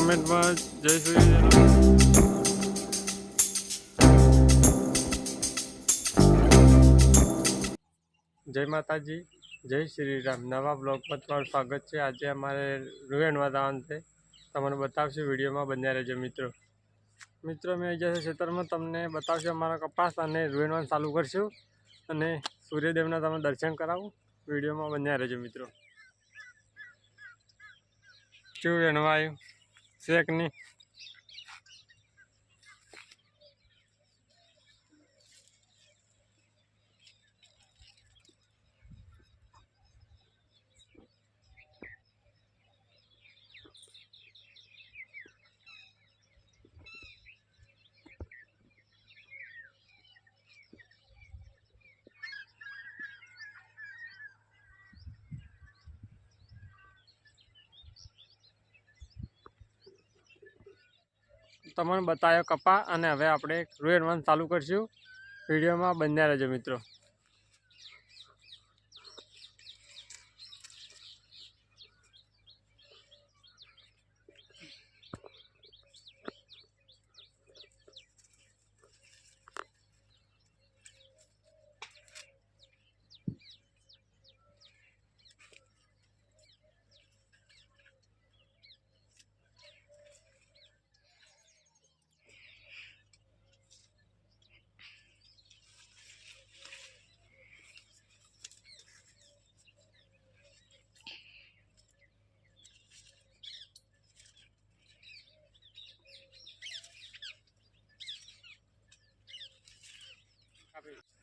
કમેન્ટમાં જય શ્રી જય માતાજી, જય શ્રી રામ. નવા બ્લોગમાં તમારું સ્વાગત છે. આજે અમારે રૂવેણમાં જવાનું છે. તમને બતાવશું વિડીયોમાં બન્યા રહેજો, મિત્રો. મિત્રો, મેં જે ક્ષેત્રમાં તમને બતાવશું અમારા કપાસ અને રૂવેણવાન ચાલુ કરશું અને સૂર્યદેવના તમે દર્શન કરાવું. વિડીયોમાં બન્યા રહેજો, મિત્રો. શું વેણવા શેક નહીં? તમને બતાવ્યો કપા અને હવે આપણે રૂવેણવાન ચાલુ કરશું. વિડીયોમાં બંને રહેજો મિત્રો. Peace.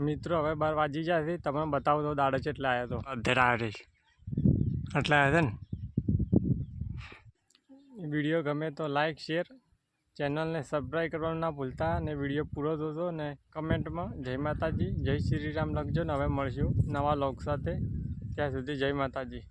મિત્રો હવે બાર વાજી જાય છે. તમને બતાવું તો દાડો છે એટલે આવ્યો હતો અધેર આવ્યો છે. એટલે આવ્યો છે ને? વીડિયો ગમે તો લાઈક શેર ચેનલને સબસ્ક્રાઈબ કરવાનું ના ભૂલતા અને વીડિયો પૂરો થતો ને કમેન્ટમાં જય માતાજી જય શ્રી રામ લખજો ને હવે મળશું નવા લોક સાથે. ત્યાં સુધી જય માતાજી.